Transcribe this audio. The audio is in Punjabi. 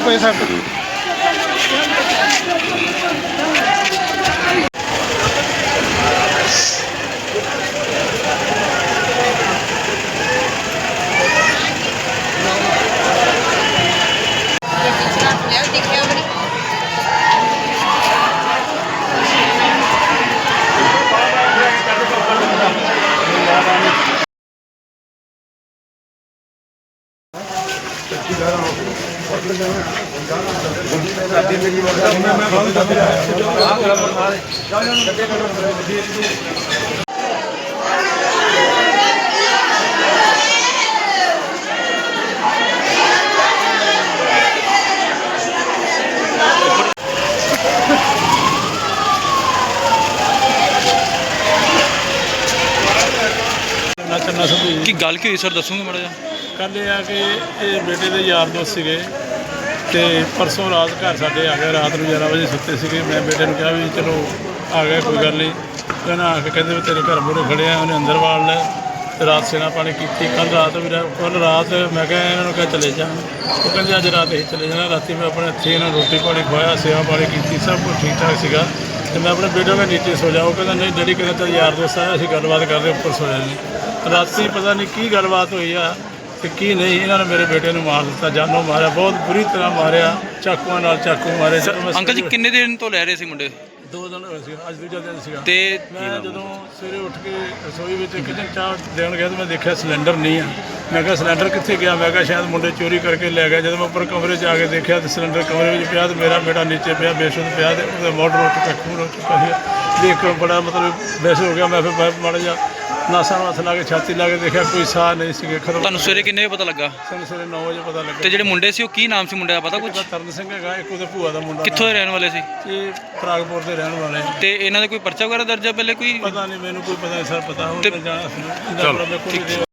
Pega essa. Thank you. ਬੜੀ ਨੱਚਣਾ ਸੰਭੀ ਕੀ ਗੱਲ ਕੀ ਹੋਈ ਸਰ? ਦੱਸੋਗੇ ਮਾੜਾ ਜਿਹਾ? ਕੱਲ ਇਹ ਆ ਕਿ ਇਹ ਬੇਟੇ ਦੇ ਯਾਰ ਦੋਸਤ ਸੀਗੇ। ਤੇ ਪਰਸੋਂ ਰਾਤ ਘਰ ਸਾਡੇ ਆ ਗਏ, ਰਾਤ ਨੂੰ 11 ਵਜੇ ਸੁੱਤੇ ਸੀਗੇ। ਮੈਂ ਬੇਟੇ ਨੂੰ ਕਿਹਾ ਵੀ ਚਲੋ ਆ ਗਿਆ ਕੋਈ ਗੱਲ ਨਹੀਂ। ਕਹਿੰਦਾ ਆ ਕੇ ਕਹਿੰਦੇ ਵੀ ਤੇਰੇ ਘਰ ਮੂਹਰੇ ਖੜੇ ਆ, ਉਹਨੇ ਅੰਦਰ ਵਾਲ ਲਿਆ। ਤੇ ਰਾਤ ਸੇਨਾ ਪਾਣੀ ਕੀਤੀ। ਕੱਲ ਰਾਤ ਵੀ ਕੱਲ ਰਾਤ ਮੈਂ ਕਿਹਾ, ਇਹਨਾਂ ਨੂੰ ਕਿਹਾ ਚਲੇ ਜਾ। ਉਹ ਕਹਿੰਦੇ ਅੱਜ ਰਾਤ ਅਸੀਂ ਚਲੇ ਜਾਣਾ। ਰਾਤੀ ਮੈਂ ਆਪਣੇ ਹੱਥੀਂ ਇਹਨਾਂ ਨੂੰ ਰੋਟੀ ਪਾਣੀ ਖਵਾਇਆ, ਸੇਵਾ ਪਾਣੀ ਕੀਤੀ, ਸਭ ਕੁਝ ਠੀਕ ਠਾਕ ਸੀਗਾ। ਤੇ ਮੈਂ ਆਪਣੇ ਬੇਟੇ ਦੇ ਨੀਚੇ ਸੋ ਜਾ। ਉਹ ਕਹਿੰਦਾ, ਨਹੀਂ ਡੈਡੀ ਕਹਿੰਦਾ ਯਾਰ ਦੋਸਤ ਆਇਆ, ਅਸੀਂ ਗੱਲਬਾਤ ਕਰਦੇ, ਉੱਪਰ ਸੋ ਜਾਂਦੇ ਰਾਤੀ ਪਤਾ ਨਹੀਂ ਕੀ ਗੱਲਬਾਤ ਹੋਈ ਆ। ਤੇ ਕੀ ਨਹੀਂ ਇਹਨਾਂ ਨੇ ਮੇਰੇ ਬੇਟੇ ਨੂੰ ਮਾਰ ਦਿੱਤਾ ਜਾਨੋਂ ਮਾਰਿਆ ਬਹੁਤ ਬੁਰੀ ਤਰ੍ਹਾਂ ਮਾਰਿਆ ਚਾਕੂਆਂ ਨਾਲ ਚਾਕੂ ਮਾਰੇ। ਜਦੋਂ ਮੈਂ ਅੰਕਲ ਜੀ ਕਿੰਨੇ ਦਿਨ ਤੋਂ ਲੈ ਰਹੇ ਸੀ ਮੁੰਡੇ? ਦੋ ਦਿਨ ਹੋਏ ਸੀ ਅੱਜ ਦੂਜਾ ਦਿਨ ਸੀਗਾ। ਤੇ ਮੈਂ ਜਦੋਂ ਸਵੇਰੇ ਉੱਠ ਕੇ ਰਸੋਈ ਵਿੱਚ ਕਿਚਨ ਚਾਹ ਦੇਣ ਗਿਆ ਤਾਂ ਮੈਂ ਦੇਖਿਆ ਸਿਲੰਡਰ ਨਹੀਂ ਆ। ਮੈਂ ਕਿਹਾ ਸਿਲੰਡਰ ਕਿੱਥੇ ਗਿਆ? ਮੈਂ ਕਿਹਾ ਸ਼ਾਇਦ ਮੁੰਡੇ ਚੋਰੀ ਕਰਕੇ ਲੈ ਗਏ। ਜਦੋਂ ਮੈਂ ਉੱਪਰ ਕਮਰੇ 'ਚ ਆ ਕੇ ਦੇਖਿਆ ਤੇ ਸਿਲੰਡਰ ਕਮਰੇ ਵਿੱਚ ਪਿਆ ਤੇ ਮੇਰਾ ਬੇਟਾ ਨੀਚੇ ਪਿਆ ਬੇਸ਼ੁੱਧ ਪਿਆ ਤੇ ਉਹਦਾ ਮੋਟਰ ਉੱਤੇ ਕੱਖੂ ਹੋ ਚੁੱਕਾ ਸੀ ਦੇਖ ਕੇ ਬੜਾ ਮਤਲਬ ਬੇਸ ਹੋ ਗਿਆ। ਮੈਂ ਫਿਰ ਮੈਂ ਮਾੜਾ ਜਿਹਾ ਨਾਸਾਂ ਨੂੰ ਹੱਥ ਲਾ ਕੇ ਛਾਤੀ ਲਾ ਕੇ ਦੇਖਿਆ ਕੋਈ ਸਾਹ ਨਹੀਂ ਸੀਗੇ ਖਰੋ ਤੁਹਾਨੂੰ ਸਵੇਰੇ ਕਿੰਨੇ ਵਜੇ ਪਤਾ ਲੱਗਾ? ਸਾਨੂੰ ਸਵੇਰੇ 9 ਵਜੇ ਪਤਾ ਲੱਗਾ। ਤੇ ਜਿਹੜੇ ਮੁੰਡੇ ਸੀ ਉਹ ਕੀ ਨਾਮ ਸੀ ਮੁੰਡੇ ਦਾ ਪਤਾ ਕੁਝ ਉਹਦਾ ਤਰਨ ਸਿੰਘ ਹੈਗਾ ਇੱਕ ਉਹਦੇ ਭੂਆ ਦਾ ਮੁੰਡਾ ਕਿੱਥੋਂ ਦੇ ਰਹਿਣ ਵਾਲੇ ਸੀ? ਇਹ ਫਰਾਗਪੁਰ ਦੇ ਰਹਿਣ ਵਾਲੇ। ਤੇ ਇਹਨਾਂ ਦੇ ਕੋਈ ਪਰਚਾ ਵਗੈਰਾ ਦਰਜ ਹੈ ਪਹਿਲੇ ਕੋਈ? ਪਤਾ ਨਹੀਂ ਮੈਨੂੰ ਕੋਈ ਪਤਾ ਨਹੀਂ ਸਰ ਪਤਾ ਤੇ- ਮੈਂ ਜਾਣਾ ਸੀ ਚਲੋ,